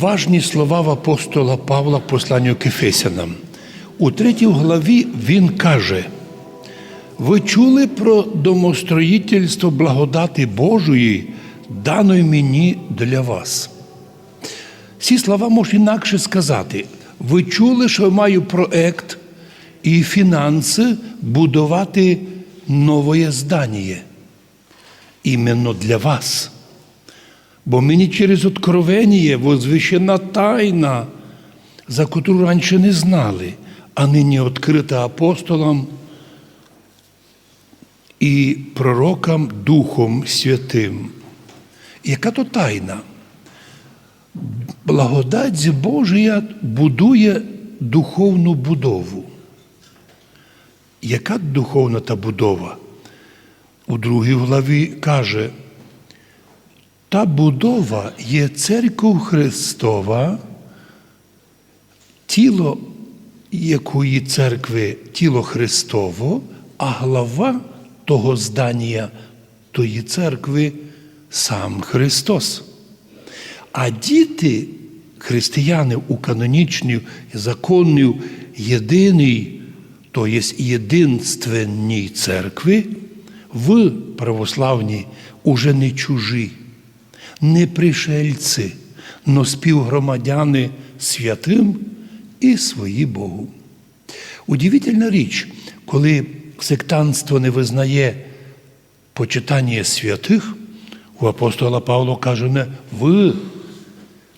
Важні слова в апостола Павла посланню к Ефесянам. У третій главі він каже: Ви чули про домостроїтельство благодати Божої, даної мені для вас. Ці слова можна інакше сказати. Ви чули, що я маю проект і фінанси будувати нове здання. Іменно для вас. Бо мені через откровення возвищена тайна, за яку раніше не знали, а нині відкрита апостолам і пророкам Духом Святим. Яка то тайна? Благодать Божия будує духовну будову. Яка духовна та будова? У другій главі каже, та будова є церков Христова, тіло якої церкви тіло Христово, а глава того здання тої церкви сам Христос. А діти християни у канонічній, законній, єдиній, то є єдинственній церкви, в православній уже не чужі, не пришельці, но співгромадяни святим і свої Богу. Удивительна річ, коли сектантство не визнає почитання святих, у апостола Павла каже, не ви,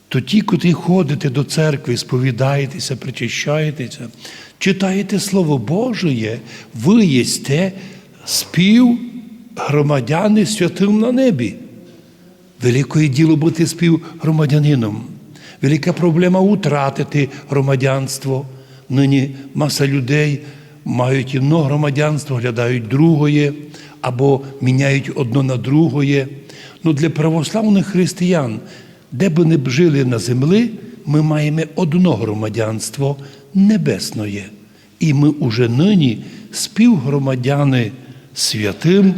то ті, котрі ходите до церкви, сповідаєтеся, причащаєтеся, читаєте Слово Божє, ви єсте співгромадяни святим на небі. Великое діло бути співгромадянином. Велика проблема утратити громадянство. Нині маса людей мають одно громадянство, глядають другое або міняють одно на другое. Ну для православних християн, де би не жили на землі, ми маємо одно громадянство небесне. І ми уже нині співгромадяни святим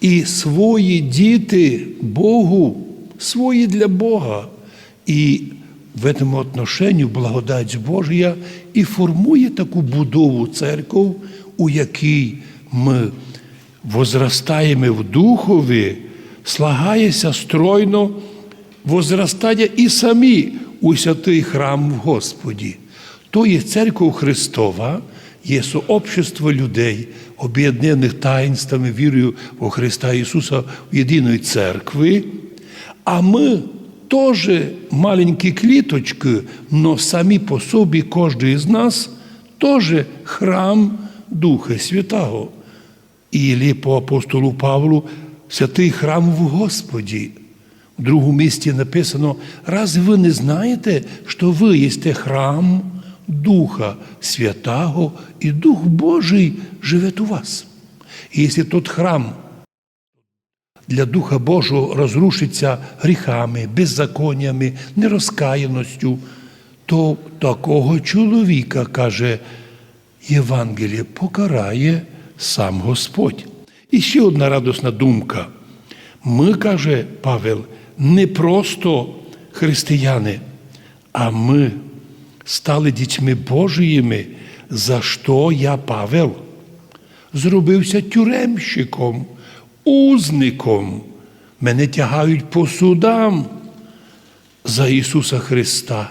і свої діти Богу, свої для Бога. І в этом отношении благодать Божия і формує таку будову церков, у якій ми возрастаємо в духові, слагається стройно, возрастає і самі у святий храм в Господі. То є церква Христова, є сообщество людей, об'єднаних таїнствами, вірою у Христа Ісуса в єдиної церкви, а ми теж маленькі кліточки, но самі по собі кожен з нас теж храм Духа Святого. І по апостолу Павлу святий храм в Господі. В другому місці написано: разве ви не знаєте, що ви єсте храм Духа Святого, і Дух Божий живе у вас. І якщо тот храм для Духа Божого розрушиться гріхами, беззаконнями, нерозкаяністю, то такого чоловіка, каже Євангеліє, покарає сам Господь. І ще одна радосна думка. Ми, каже Павел, не просто християни, а ми стали дітьми Божіїми, за що я, Павел, зробився тюремщиком, узником. Мене тягають по судам за Ісуса Христа.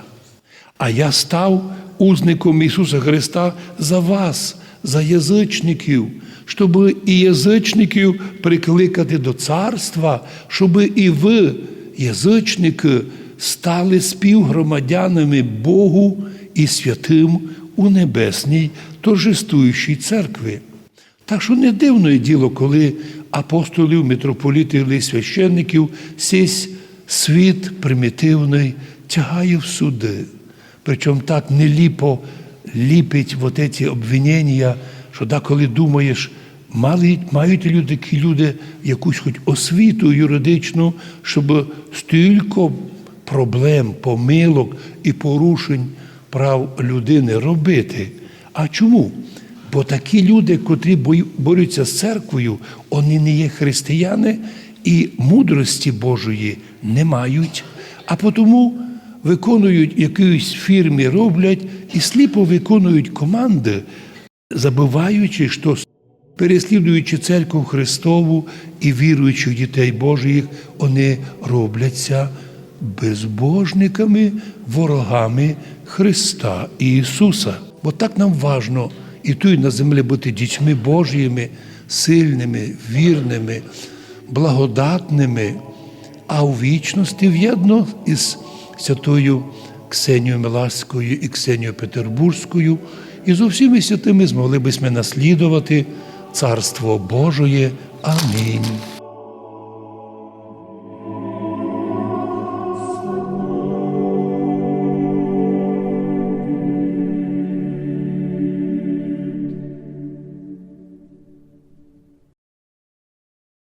А я став узником Ісуса Христа за вас, за язичників, щоб і язичників прикликати до царства, щоб і ви, язичники, стали співгромадянами Богу і святим у небесній торжествуючій церкві. Так що не дивне діло, коли апостолів, митрополітів і священників сесь світ примітивний тягає в суди. Причому так неліпо ліпить вот ці обвинення, що деколи думаєш, мають, мають люди, люди якусь хоч освіту юридичну, щоб стільки проблем, помилок і порушень прав людини робити. А чому? Бо такі люди, котрі борються з церквою, вони не є християни і мудрості Божої не мають, а тому виконують якоїсь фірмі, роблять і сліпо виконують команди, забуваючи, що переслідуючи церкву Христову і віруючих дітей Божих, вони робляться безбожниками, ворогами Христа і Ісуса. Бо так нам важно і тут на землі бути дітьми Божіми, сильними, вірними, благодатними, а у вічності в'єдно із святою Ксенією Милаською і Ксенією Петербурзькою, і з усіми святими змогли б ми наслідувати Царство Божоє. Амінь.